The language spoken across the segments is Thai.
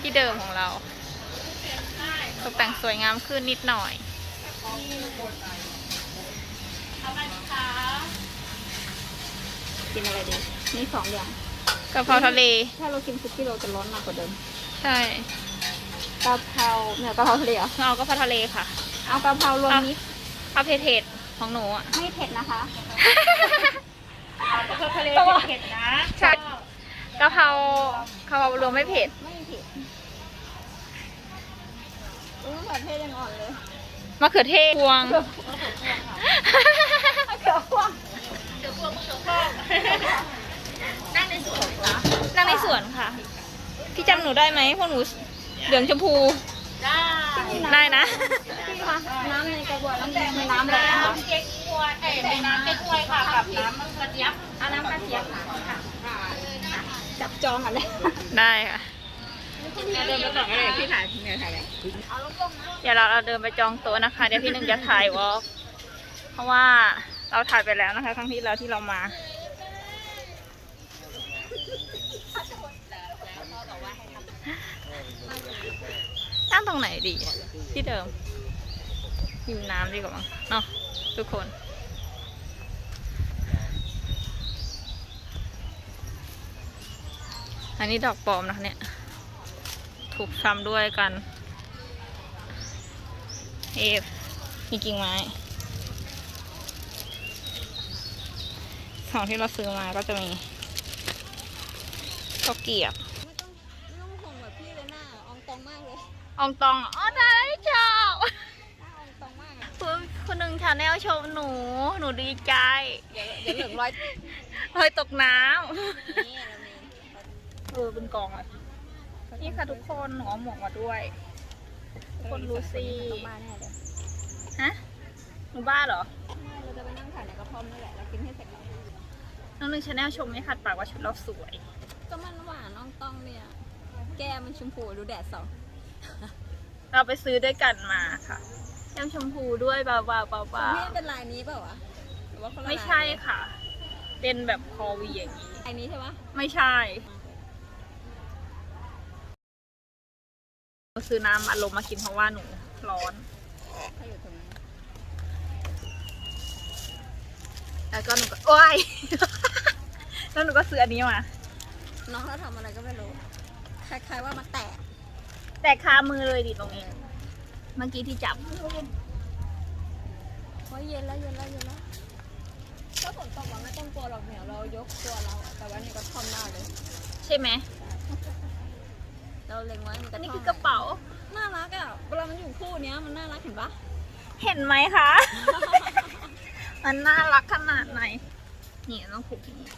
ที่เดิมของเรา ตกแต่งสวยงามขึ้นนิดหน่อยกินอะไรดีนี่สองอย่างกะเพราทะเล ถ้าเรากินซุกี้เราจะร้อนมากกว่าเดิม ใช่กะเพราเนี่ยกะเพราทะเลเหรอเอากะเพราทะเลค่ะ เอากะเพรารวมมิตรเอาเผ็ดๆของหนูอะ ไม่เผ็ดนะคะกะเพราทะเลตัวเผ็ดๆนะ ใช่กะเพรากะเพรารวมไม่เผ็ด ไม่เผ็ด อุ้ยมะเขือเทศยังอ่อนเลยมะเขือเทศพวงมะเขือพวงนั่งในสวนเหรอนั่งในสวนค่ะ พี่จำหนูได้ไหมพวกหนูเหลืองชมพู ได้ได้นะพี่คะน้ำในกระบอกน้ำแดงในน้ำอะไรนะคะน้ำเก๊กฮวยเอ้ยในน้ำเก๊กฮวยค่ะกับน้ำมะเขือเจี๊ยบเอาน้ำกระเทียมค่ะจับจองกันเลยได้ค่ะ พี่ถ่ายเนี่ยถ่ายเลยเดี๋ยวเราเราเดินไปจองโต๊ะนะคะ เดี๋ยวพี่หนึ่งจะถ่ายวอล์กเพราะว่าเราถ่ายไปแล้วนะคะ ครั้งที่แล้วที่เรามานั่งตรงไหนดี ที่เดิมริมน้ำดีกว่ามั้งเนาะทุกคนอันนี้ดอกปลอมนะคะเนี่ย ถูกซ้ำด้วยกันเอฟมีกิ่งไม้ของที่เราซื้อมาก็จะมีข้าวเกรียบไม่ต้องไม่ต้องห่วงแบบพี่เลยหน้าอองตองมากเลยอองตองอ๋อได้ชอบหน้าอองตองมากอะคุณคุณหนึ่งชาแนลชมหนู หนูดีใจเดี๋ยวเดี๋ยวเหลืองร้อยเฮ้ยตกน้นี่เรามีำเออเป็นกองอะ นี่ค่ะทุกคนหนูเอาหมวกมาด้วยทุกคนรู้สิต้องบ้านแน่เลยฮะหนูบ้าเหรอไม่เราจะไปนั่งถ่ายในกระท่อมนั่นแหละเรากินให้เสร็จก่อนน้องหนึ่งชาแนลชมไม่ขัดปากว่าชุดเราสวย ก็มันหวานอองตองเนี่ยแก้มมันชมพูดูแดดส่องเราไปซื้อด้วยกันมาค่ะแก้มชมพูด้วยเบาๆเบาของพี่เป็นลายนี้เปล่าวะหรือว่าคนละไม่ลายใช่ค่ะ เป็นแบบคอวีอย่างนี้ลายนี้ใช่ปะไม่ใช่เรา ซื้อน้ำอัดลมมากินเพราะว่าหนูร้อน ถ้าอยู่ตรงนี้แล้วก็หนูก็โอ้ย แล้วหนูก็ซื้ออันนี้มา น้องเขาทำอะไรก็ไม่รู้ คล้ายๆว่ามาแตะแต่คามือเลยดิตรงนี้ เมื่อกี้ที่จับว่าเย็นแล้วเย็นแล้วเย็นแล้วถ้าฝนตกเราไม่ต้องกลัวหรอกเหนียวเรายกตัวเราอะแต่ว่านี่ก็ท่อมหน้าเลย ใช่ไหม เราเล็งไว้มันอัก็นนี้ท่คือกระเป๋า น่ารักอะ เวลามันอยู่คู่เนี้ยมันน่ารักเห็นปะเห็นไหมคะ มันน่ารักขนาดไหน นี่ต้องผูกอย่างนี้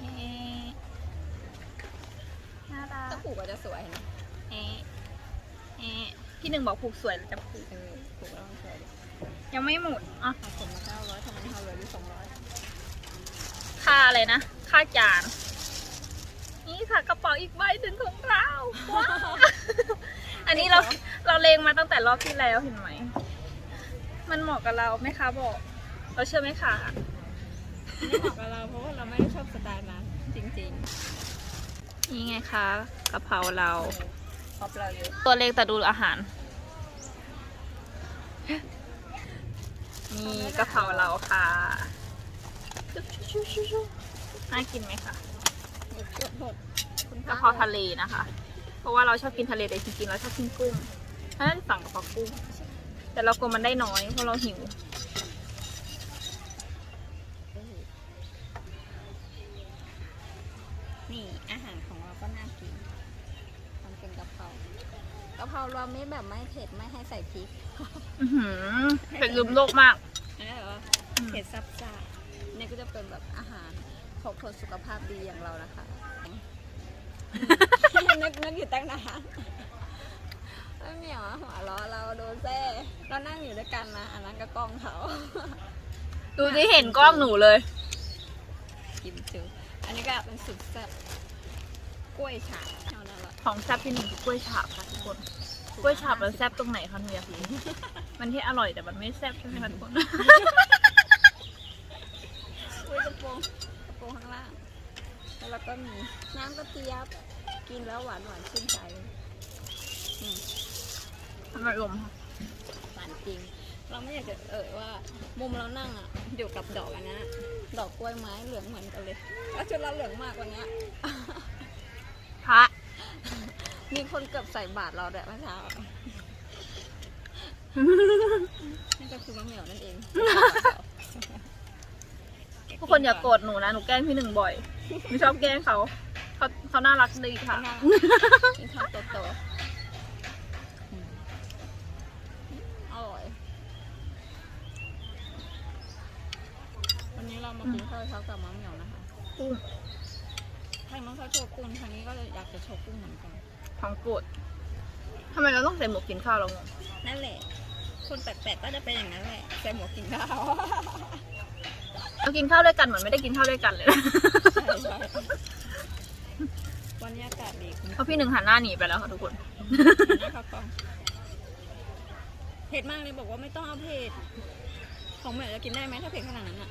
นี่น่ารัถ้ากผูกก็จะสวยนะเอ๊ะเอ๊ะพี่หนึ่งบอกผูกสวยแล้วจะผูกเออผูกแล้วมันสวยดิยังไม่หมดอะเอาผมมาเก้าร้อยทำไมเราเหลืออยู่สองร้อยค่าอะไรนะ ค่าจานนี่ ค่ะกระเป๋าอีกใบหนึ่งของเราว้าวอันนี้เราเราเลงมาตั้งแต่รอบที่แล้วเห็นไหม มันเหมาะกับเราไหมคะบอก เราเชื่อไหมคะไม่เหมาะกับเราเพราะว่าเราไม่ได้ชอบสไตล์นั้นจริงนี่ไงคะกะเพราเราๆชอบเราเยอะตัวเล็กแต่ดูอาหาร นี่กะเพราเราค่ะน่ากินไหมคะหมดหมดหมดคุณ กะเพราทะเลนะคะ เพราะว่าเราชอบกินทะเลแต่จริงๆเราชอบกินกุ้งถ้าได้สั่งกะเพรากุ้ง แต่เรากลัวมันได้น้อยเพราะเราหิวนี่อาหารของเราก็น่ากินมันเป็นกะเพรากะเพรารวมมิตรแบบไม่เผ็ดไม่ให้ใส่พริกอือหือเป็นลืมโลกมาก อันนี้แบบว่าอืมเผ็ดซับซ่านี่ก็จะเป็นแบบอาหารของคนสุขภาพดีอย่างเรานะคะ นึกนึกอยู่ตั้งนานไม่เหมียวอะหัวเราะเราโดนแซ่เรานั่งอยู่ด้วยกันนะอันนั้นก็กล้องเขาดูที่เห็นกล้องหนูเลยกินจูอันนี้ก็เป็นสุดแซ่บกล้วยฉาบเท่านั้นแหละของแซ่บที่หนึ่งคือกล้วยฉาบค่ะทุกคนกล้วยฉาบมันแซ่บตรงไหนคะหนูอยากรู้มันที่อร่อยแต่มันไม่แซ่บใช่ไหมคะทุกคนกล้วยกระโปรงกระโปรงข้างล่าง แล้วเราก็มีน้ำกระเทียบกินแล้วหวานหวานชื่นใจอืมทำไมลมหวานจริง เราไม่อยากจะเอ่ยว่า มุมเรานั่งอะอยู่กับดอกอันนี้ดอกกล้วยไม้เหลืองเหมือนกันเลยแล้วชุดเราเหลืองมากกว่านี้พระมีคนเกือบใส่บาตรเราแดดเมื่อเช้านี่ก็คือมะเหมี่ยวนั่นเองทุกคนอย่าโกรธหนูนะ หนูแกล้งพี่หนึ่งบ่อย หนูชอบแกล้งเขาเขาเขาน่ารักดีค่ะ กินข้าวโตๆอืมอร่อย วันนี้เรามากินข้าวเช้ากับมะเหมี่ยวนะคะกุ้งใครมันเขาโชว์กุ้งทางนี้ก็เลยอยากจะโชว์กุ้งเหมือนกัน ของโปรดทำไมเราต้องใส่หมวกกินข้าวเรางง นั่นแหละ คนแปลกๆก็จะเป็นอย่างนั้นแหละใส่หมวกกินข้าว เรากินข้าวด้วยกันเหมือนไม่ได้กินข้าวด้วยกันเลยนะใช่ใช่วันนี้อากาศดีคุณเพราะพี่หนึ่งหันหน้าหนีไปแล้วค่ะทุกคนหน้าข้าวกล้องเผ็ดมากเลยบอกว่าไม่ต้องเอาเผ็ดของเหมือนจะกินได้ไหมถ้าเผ็ดขนาดนั้นอะ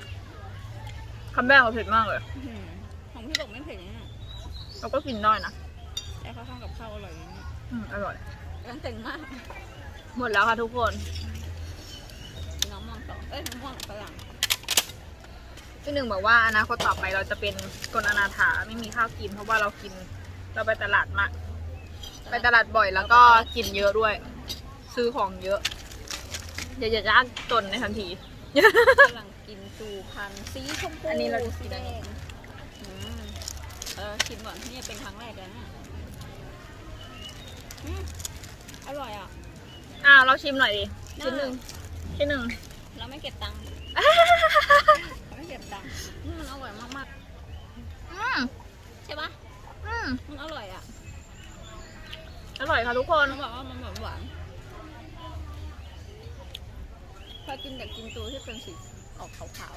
คำแรกเราเผ็ดมากเลยอื้อหือของพี่บอกไม่เผ็ดอย่างนี้นอะเราก็กินได้นะแต่เขาทำกับข้าวอร่อยอย่างนี้อืมอร่อยกันเต็งมาก หมดแล้วค่ะทุกคน น้องมองสองเอ้ยน้องมองฝรั่ง พี่หนึ่งบอกว่าอนาคตต่อไปเราจะเป็นคนอนาถาไม่มีข้าวกิน เพราะว่าเรากินเราไปตลาดมากไปตลาดบ่อยแล้วก็กินเยอะด้วย ซื้อของเยอะอย่าอย่ายากจนในทันทีฝรั่งกินจูพันธุ์สีชมพูอันนี้เราจะกิสีนแดอันนี้งอืมเออชิมก่อนนี่เป็นครั้งแรกเลยนะอืมอร่อยอะอ้าวเราชิมหน่อยดิชิ้นหนึ่งชิ้นหนึ่งเราไม่เก็บตังค์ เราไม่เก็บตังค์อืมมันอร่อยมากอืมๆ ใช่ปะอืมมันอร่อยอะอร่อยค่ะทุกคน มันบอกว่ามันหวานหวานพอกินแต่กินตูที่เป็นสีออกขาว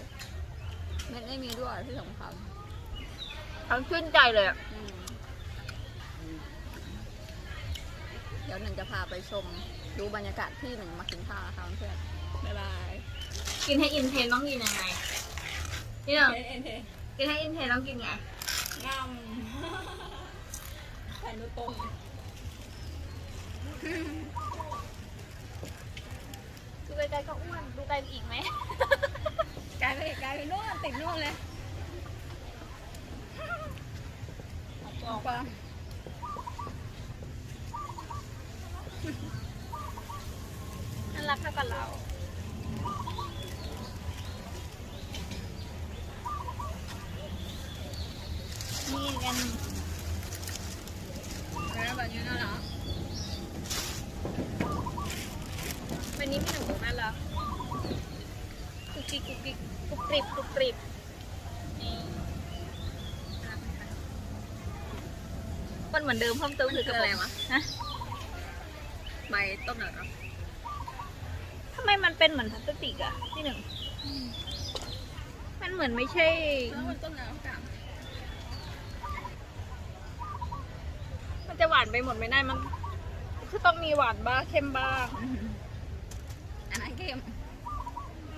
ๆเม็ดไม่มีด้วยที่สำคัญทั้งชื่นใจเลยอะอืมเดี๋ยวหนึ่งจะพาไปชม ดูบรรยากาศที่หนึ่งมากินข้าวค่ะเพื่อนบ๊ายบาย กินให้อินเทนต้องกินยังไง พี่หนึ่งเอ็นเทกินให้อินเทนต้องกินไงงามใส่นูตรงดูไกลๆก็อ้วน ดูไกลอีกไหมกลายไปกลายไปนู่นติดนู่นเลยออกไปน่ารักเท่ากับเรา นี่กัน แล้วแบบนี้น่ารัก วันนี้พี่หนุ่มบอกน่ารักกุกกิ๊กกุกกิ๊กกุกกริบกุกกริบนี่น่ารักไหมคะ มันเหมือนเดิมเพิ่มเติมคือกระป๋องฮะใบต้มหน่อยเนาะทำไมมันเป็นเหมือนพลาสติกอะพี่หนึ่งมันเหมือนไม่ใช่แล้วมันต้มหน่อยแล้วกันมันจะหวานไปหมดไม่ได้มันคือต้องมีหวานบ้างเค็มบ้างอันนั้นเค็ม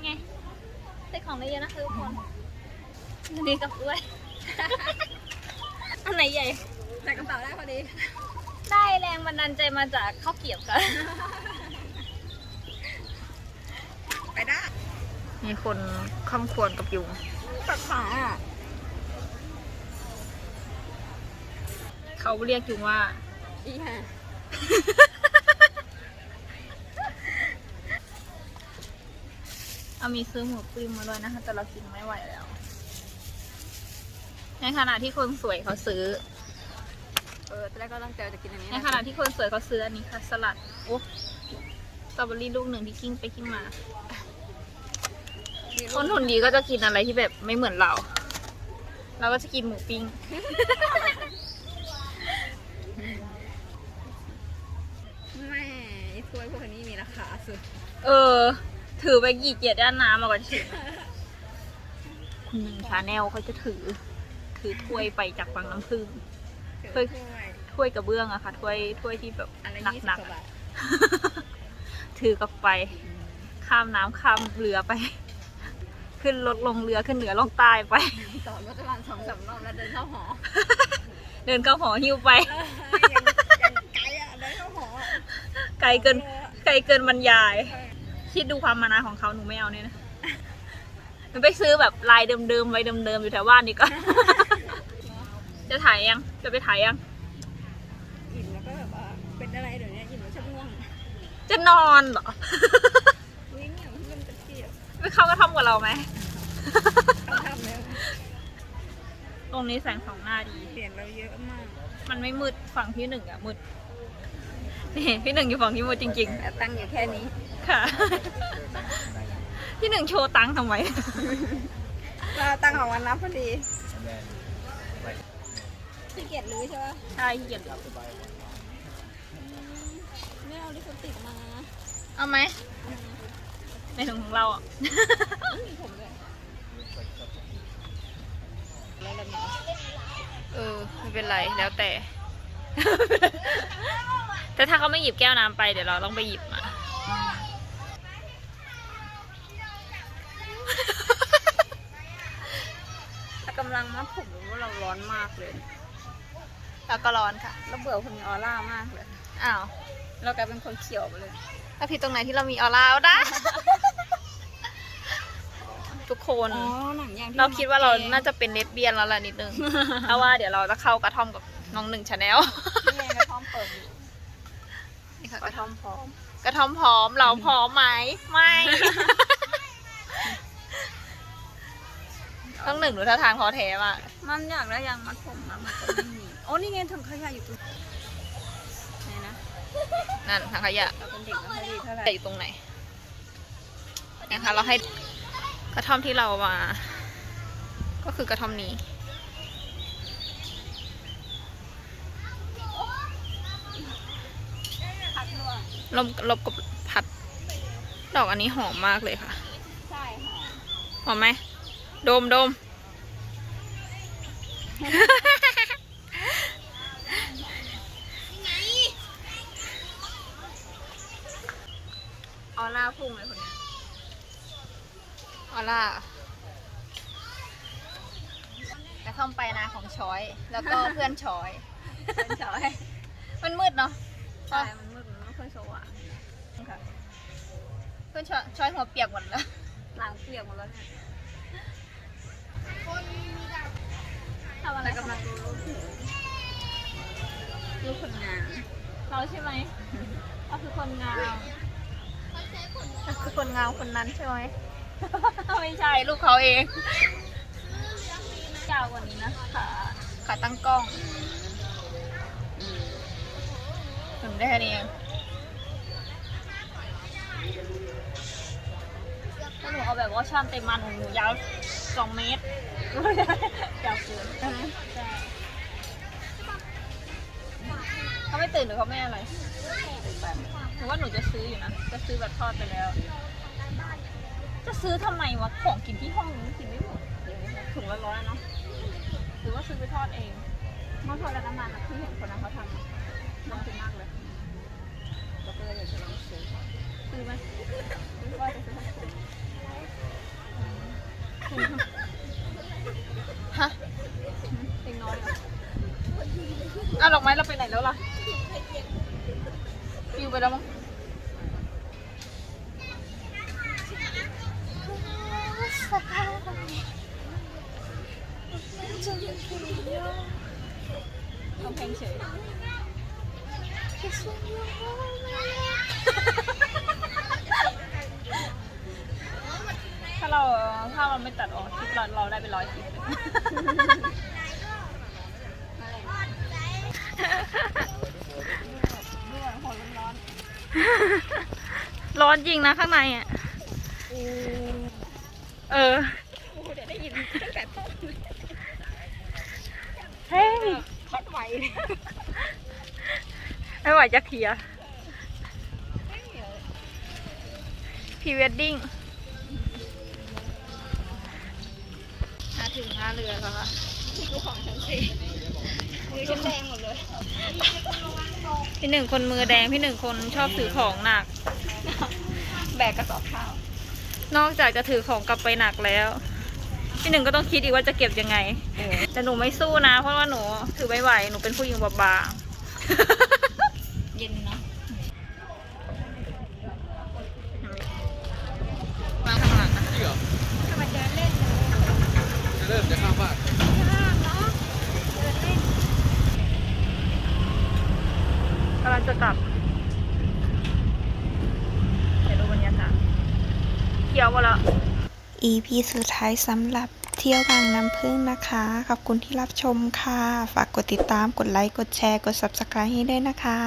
ไงใส่ของได้เยอะนะคะทุกคนอันนี้กับด้วยอันไหนใหญ่ใส่กระเป๋า ได้พอดีได้แรงบันดาลใจมาจากข้าวเกรียบค่ะ ไปได้มีคนคำควรกับยุงตัดขาอะเขาเรียกยุงว่า อีห่าเอามีซื้อหมูปิ้งมาด้วยนะคะ แต่เรากินไม่ไหวแล้ว ในขณะที่คนสวยเขาซื้อ เออตอนแรกก็ตั้งใจจะกินอันนี้ในขณะที่คนสวยเขาซื้ออันนี้ค่ะ สลัดโอ้สตรอเบอรี่ลูกหนึ่งที่กิ้งไปกิ้งมา คนหุ่นดีก็จะกินอะไรที่แบบไม่เหมือนเรา เราก็จะกินหมูปิ้งแม่ไอ้ถ้วยพวกนี้มีราคาสุด เออ ถือไปกี่เกียรติด้านน้ำมากกว่าชิมคุณหนึ่งชาแนลเขาจะถือ ถือถ้วยไปจากฝั่งน้ำผึ้งเฮ้ ถ้วยยถ้วยกระเบื้องอะค่ะถ้วยถ้วยที่แบบอันละหนักยี่สิบหนักกว่าบาทถือกลับไป ข้ามน้ำข้ามเรือไป ขึ้นรถลงเรือขึ้นเหนือลงใต้ไปต่อรถประมาณสองสามรอบแล้วเดินเข้าหอ เดินเข้าหอหิ้วไปเอออย่างอย่างไกลอะเดินเข้าหออะไกลเกินไกลเกินบรรยาย คิดดูความมานะของเขาหนูไม่เอาเนี่ยนะหนูไปซื้อแบบลายเดิมๆไว้เดิมๆอยู่แถวบ้านดีกว่าจะถ่ายยังจะไปถ่ายยัง อิ่มแล้วก็แบบว่าเป็นอะไรเดี๋ยวนี้อิ่มแล้วชอบง่วงจะนอนเหรอ วิ่งอย่างมันตะเกียบไปเข้ากระท่อมกับเราไหมต้องทำแล้วตรงนี้แสงสองหน้าดี เปลี่ยนเราเยอะมากมันไม่มืดฝั่งพี่หนึ่งอะมืดนี่พี่หนึ่งอยู่ฝั่งที่มืดจริง แต่ตั้งอยู่แค่นี้ ๆ ค่ะ พี่หนึ่งโชว์ตังค์ทำไม เราตั้งของวันนับพอดี ขี้เกียจรู้ใช่ปะใช่ขี้เกียจเหรอไม่เอาลิปสติกมาเอาไหมในถุงของเราอะไม่มีผมเลยแล้วเรามีเออไม่เป็นไรแล้วแต่ แต่ถ้าเขาไม่หยิบแก้วน้ำไปเดี๋ยวเราต้องไปหยิบมาแต่กำลังมัดผมรู้ว่าเราร้อนมากเลย แล้วก็ร้อนค่ะ เราเบื่อคนมีออร่ามากเลย อ้าวเรากลายเป็นคนเขียวไปเลย ถ้าผิดตรงไหนที่เรามีออร่าเอาได้ ทุกคน อ๋อหนังยางที่เราคิดว่าเราแกงน่าจะเป็นเลสเบี้ยนแล้วล่ะนิดนึง เพราะว่าเดี๋ยวเราจะเข้ากระท่อมกับน้องหนึ่งชาแนลนี่ไงกระท่อมเปิดอยู่นี่ค่ะกระท่อมพร้อม กระท่อมพร้อม เราพร้อมไหม ไม่ ต้องหนึ่งหนูท่าทางท้อแท้มากมันอยากได้ยางมัดผมนะมันก็ไม่มี โอ้นี่ไงถุงขยะอยู่ตรงไหนนะนั่นทางขยะเราเป็นเด็กไม่ค่อยดีเท่าไหร่แต่อยู่ตรงไหนนะคะเราให้กระท่อมที่เรามา ก็คือกระท่อมนี้พัดด้วยลมลบกับพัด ดอกอันนี้หอมมากเลยค่ะ ใช่ค่ะหอมไหมดมดม ออร่าพุ่งเลยคนเนี้ยออล่ากระท่อมไปนาของช้อย แล้วก็เพื่อนช้อยเป็นชอย มันมืดเนาะใช่มันมืดมันไม่ค่อยสว่างค่ะเพื่อนช้อยช้อยหัวเปียกหมดแล้ว หลังเปียกหมดแล้วเนี่ยทำอะไรแต่กำกำลัลังงดูรูปหนูรูปคนงาน เราใช่ไหมเราคือคนงามเรา คือคนงามคนนั้นใช่ไหม ไม่ใช่ลูกเขาเองยาวกว่านี้นะขาขาตั้งกล้องถึงได้แค่นี้เองถ้าหนูเอาแบบว่าช่อนเต็มมันของหนูยาวสองเมตรยาวเกินใช่เขาไม่ตื่นหรือเขาไม่อะไร หนูว่าหนูจะซื้ออยู่นะ จะซื้อแบบทอดไปแล้ว จะซื้อทำไมวะ ของกินที่ห้องนี้กินไม่หมดเดี๋ยวนี้ถุงละร้อยเนาะหรือว่าซื้อไปทอดเองเมื่อพอแล้วน้ำมันอะที่เห็นคนนั้นเขาทำอะน่ากินมากเลยเราก็เลยอยากจะลองซื้อซื้อไหม ว่าจะซื้อให้คุณ ฮะ เล็กน้อยเหรอ เอาดอกไม้เราไปไหนแล้วล่ะปิวไปแล้วมั้งเอาเพลงเฉย ถ้าเรา ถ้าเราไม่ตัดออกคลิปเราเราได้เป็นร้อยคลิปเลยร้อนจริงนะข้างในอะ เออเดี๋ยวได้ยินตั้งแต่ต้นเฮ้ยโคตรไหวเลยไม่ไหวจะเคลียร์พรีเวดดิ้ง มาถึงท่าเรือแล้วค่ะดูของฉันสิมือฉันแดงหมดเลย พี่หนึ่งคนมือแดงพี่หนึ่งคนชอบถือของหนัก แบกกระสอบข้าว นอกจากจะถือของกลับไปหนักแล้ว พี่หนึ่งก็ต้องคิดอีกว่าจะเก็บยังไงเออแต่หนูไม่สู้นะ เพราะว่าหนูถือไม่ไหว หนูเป็นผู้หญิงบาง เย็นเนาะ ๆมาข้างหลังนะ จริงเหรอ ทำไมเดินเล่นเลย จะเริ่มจะข้ามบ้าน ข้ามเนาะเดินเล่น กำลัง จะกลับเดี๋ยวดูบรรยากาศเขียวหมดแล้ว EP สุดท้ายสำหรับเที่ยวบางน้ำพึ่งนะคะ ขอบคุณที่รับชมค่ะ ฝากกดติดตาม กดไลค์ กดแชร์ กด Subscribe ให้ด้วยนะคะ